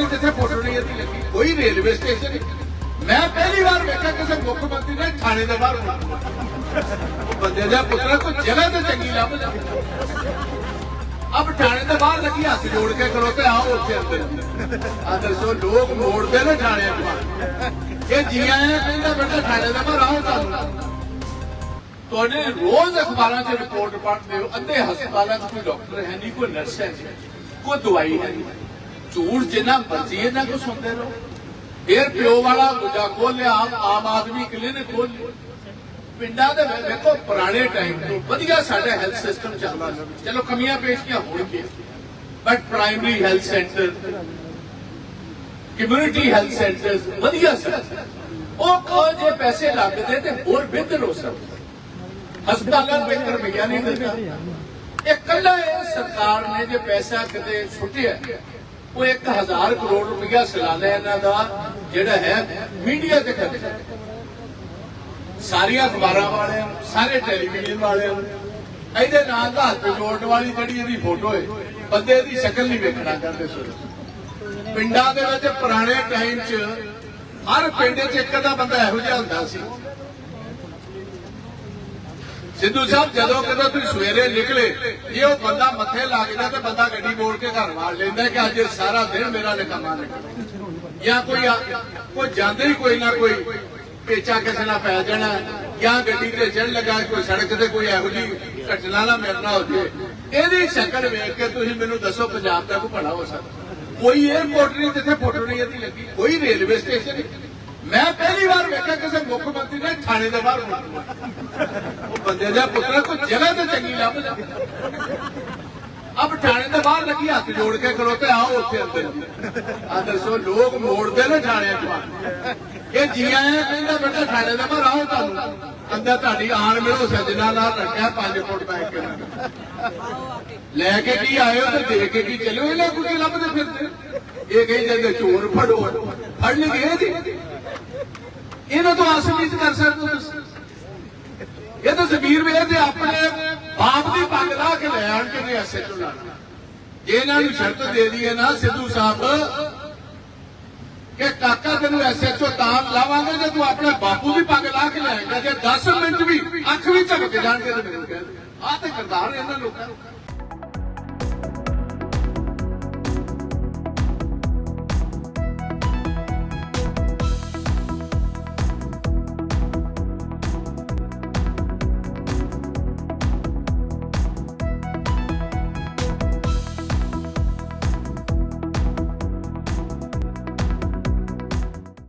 ਨਹੀਂ ਜਿੱਥੇ ਫੋਟੋ ਨਹੀਂ ਇਹਦੀ ਲੱਗੀ ਕੋਈ ਰੇਲਵੇ ਸਟੇਸ਼ਨ ਮੈਂ ਪਹਿਲੀ ਵਾਰ ਵੇਖਿਆ ਕਿਸੇ ਮੁੱਖ ਮੰਤਰੀ ਨੇ ਥਾਣੇ ਦੇ ਬਾਹਰ ਉਹ ਬੰਦੇ ਦਾ ਪੁੱਤਰਾ ਕੋਈ ਜਗ੍ਹਾ ਤੇ ਚੰਗੀ ਲੱਭ ਜਾ। ਅਬ ਥਾਣੇ ਦੇ ਬਾਹਰ ਲੱਗੀ ਹੱਥ ਜੋੜ ਕੇ ਖਲੋਤੇ ਆਓ ਉੱਥੇ ਅੰਦਰ ਆ ਦੱਸੋ, ਲੋਕ ਮੋੜਦੇ ਨੇ ਥਾਣੇ ਦੇ ਬਾਹਰ। ਇਹ ਜੀਆਂ ਨੇ ਕਹਿੰਦਾ, ਬੇਟਾ ਥਾਣੇ ਦੇ ਬਾਹਰ ਆਓ ਤੁਹਾਨੂੰ ਤੁਹਾਡੇ ਰੋਜ਼ ਅਖਬਾਰਾਂ 'ਚ ਰਿਪੋਰਟ ਪੜ੍ਹਦੇ ਹੋ, ਅੱਧੇ ਹਸਪਤਾਲਾਂ 'ਚ ਕੋਈ ਡਾਕਟਰ ਹੈ ਨਹੀਂ, ਕੋਈ ਨਰਸ ਹੈ ਨਹੀਂ, ਕੋਈ ਦਵਾਈ ਹੈ ਨਹੀਂ। ਝੂਠ ਜਿੰਨਾ ਮਰਜ਼ੀ ਇਹਨਾਂ ਕੋ ਸੁਣਦੇ ਰਹੋ। ਫੇਰ ਪਿਓ ਵਾਲਾ ਦੂਜਾ ਖੋਲ ਆਮ ਆਦਮੀ ਕਲੀਨਿਕ ਖੋਲ ਪਿੰਡਾਂ ਦੇ ਵਿੱਚ ਦੇਖੋ, ਪੁਰਾਣੇ ਟਾਈਮ ਤੋਂ ਵਧੀਆ ਸਾਡਾ ਹੈਲਥ ਸਿਸਟਮ ਚੱਲਦਾ ਚਲੋ, ਕਮੀਆਂ ਪੇਸ਼ੀਆਂ ਹੋਣਗੀਆਂ but primary health centre community health centre ਵਧੀਆ ਸੀ। ਉਹ ਕੋ ਜੇ ਪੈਸੇ ਲੱਗਦੇ ਤੇ ਹੋਰ ਬਿਹਤਰ ਹੋ ਸਕਦਾ। ਹਸਪਤਾਲਾਂ ਬਿਹਤਰ ਮਿਲਿਆ ਨਹੀਂ ਦਿੰਦਾ ਇਹ ਕੱਲਾ ਇਹ ਸਰਕਾਰ ਨੇ ਜੇ ਪੈਸਾ ਕਿਤੇ ਸੁੱਟਿਆ ਉਹ 1000 ਕਰੋੜ ਰੁਪਇਆ ਸਾਲਾਨਾ ਇਹਨਾਂ ਦਾ, ਜਿਹੜਾ ਹੈ ਮੀਡੀਆ ਤੇ ਖਰਚਾ ਸਾਰੀਆਂ ਅਖਬਾਰਾਂ ਵਾਲਿਆਂ ਸਾਰੇ ਟੈਲੀਵਿਜ਼ਨ ਵਾਲਿਆਂ ਇਹਦੇ ਨਾਲ ਦਾ ਹੱਥ ਜੋੜਨ ਵਾਲੀ ਜਿਹੜੀ ਇਹਦੀ ਫੋਟੋ ਹੈ, ਬੰਦੇ ਦੀ ਸ਼ਕਲ ਨਹੀਂ ਵੇਖਣਾ ਚਾਹੁੰਦੇ ਸੋ ਪਿੰਡਾਂ ਦੇ ਵਿੱਚ ਪੁਰਾਣੇ ਟਾਈਮ 'ਚ ਹਰ ਪਿੰਡ 'ਚ ਇੱਕ ਦਾ ਬੰਦਾ ਇਹੋ ਜਿਹਾ ਹੁੰਦਾ ਸੀ। ਸਿੱਧੂ ਸਾਹਿਬ, ਜਦੋਂ ਕਦੋਂ ਤੁਸੀਂ ਸਵੇਰੇ ਨਿਕਲੇ, ਜੇ ਉਹ ਬੰਦਾ ਮੱਥੇ ਲੱਗ ਤੇ ਬੰਦਾ ਗੱਡੀ ਮੋੜ ਕੇ ਘਰ ਵਾੜ ਲੈਂਦਾ ਕਿ ਅੱਜ ਸਾਰਾ ਦਿਨ ਮੇਰਾ ਨਿਕਮਾ ਨਿਕਲ ਜਾਂ ਕੋਈ ਕੋਈ ਜਾਂਦੇ ਹੀ ਕੋਈ ਨਾ ਕੋਈ ਪੇਚਾ ਕਿਸੇ ਨਾਲ ਪੈ ਜਾਣਾ, ਜਾਂ ਗੱਡੀ ਤੇ ਚੜ ਲਗਾ, ਕੋਈ ਸੜਕ ਤੇ ਕੋਈ ਇਹੋ ਜੀ ਘਟਨਾ ਨਾ ਮਿਲਣਾ ਹੋ ਜੇ ਇਹਦੀ ਸ਼ਕਲ ਵੇਖ ਕੇ ਤੁਸੀਂ ਮੈਨੂੰ ਦੱਸੋ, ਪੰਜਾਬ ਦਾ ਕੋਈ ਭਲਾ ਹੋ ਸਕਦਾ। ਕੋਈ 에어ਪੋਰਟ ਨਹੀਂ, ਜਿੱਥੇ ਫੋਟੋ ਨਹੀਂ ਇਹਦੀ ਲੱਗੀ। ਕੋਈ ਰੇਲਵੇ ਸਟੇਸ਼ਨ ਮੈਂ ਪਹਿਲੀ ਵਾਰ ਵੇਖਿਆ ਕਿਸੇ ਮੁੱਖ ਮੰਤਰੀ ਨੇ ਥਾਣੇ ਦੇ ਬਾਹਰ ਉਹ ਬੰਦੇ ਦਾ ਪੁੱਤਰਾ ਕੋਈ ਜਗ੍ਹਾ ਤੇ ਚੰਗੀ ਲੱਭ ਜਾ। ਅਬ ਥਾਣੇ ਦੇ ਬਾਹਰ ਲੱਗੀ ਹੱਥ ਜੋੜ ਕੇ ਖਲੋਤੇ ਆਓ ਉੱਥੇ ਅੰਦਰ ਆ ਦੱਸੋ, ਲੋਕ ਮੋੜਦੇ ਨੇ ਥਾਣੇ ਚ ਇਹ ਜੀਆਂ ਨੇ ਕਹਿੰਦਾ, ਬੇਟਾ ਥਾਣੇ ਦੇ ਬਾਹਰ ਆਓ ਤੁਹਾਨੂੰ। ਅੰਦਰ ਤੁਹਾਡੀ ਆਣ ਮਿਲੋ ਸੱਜਣਾ ਨਾਲ ਰੱਖਿਆ 5 ਫੁੱਟ ਬੈਠ ਕੇ। ਲੈ ਕੇ ਕੀ ਆਇਓ ਤੇ ਦੇ ਕੇ ਕੀ ਚਲੋ, ਇਹਨਾਂ ਕੁਝ ਲੱਭਦੇ ਫਿਰਦੇ? ਇਹ ਕਹੀ ਜਾਂਦੇ ਚੋਰ ਫੜੋ ਫੜ ਲਗੇ ਜੀ ਇਹਨਾਂ ਤੋਂ ਆਸ ਨਹੀਂ ਕਰ ਸਕਦੇ। ਤੁਸੀਂ ਇਹ ਤਾਂ ਜ਼ਮੀਰ ਵੇਰ ਦੇ ਆਪਣੇ ਬਾਪ ਦੀ ਪੱਗ ਲਾ ਕੇ ਲੈ ਆਣ ਕੇ ਨੇ ਐਸੇ ਤੋਂ ਜੇ ਇਹਨਾਂ ਨੂੰ ਸ਼ਰਤ ਦੇ ਦਈਏ ਨਾ ਸਿੱਧੂ ਸਾਹਿਬ, ਕਿ ਕਾਕਾ ਤੈਨੂੰ ਐਸਐਚਓ ਤਾਂ ਲਾਵਾਂਗੇ ਜੇ ਤੂੰ ਆਪਣੇ ਬਾਪੂ ਦੀ ਪੱਗ ਲਾ ਕੇ ਲਿਆਏਗਾ ਜੇ 10 ਮਿੰਟ ਵੀ ਅੱਖ ਵੀ ਝਪਕ ਜਾਣਗੇ ਤੇ ਮੈਨੂੰ ਕਹਿ ਆ ਤੇ ਕਰਦਾਰ ਇਹਨਾਂ ਲੋਕਾਂ ਨੂੰ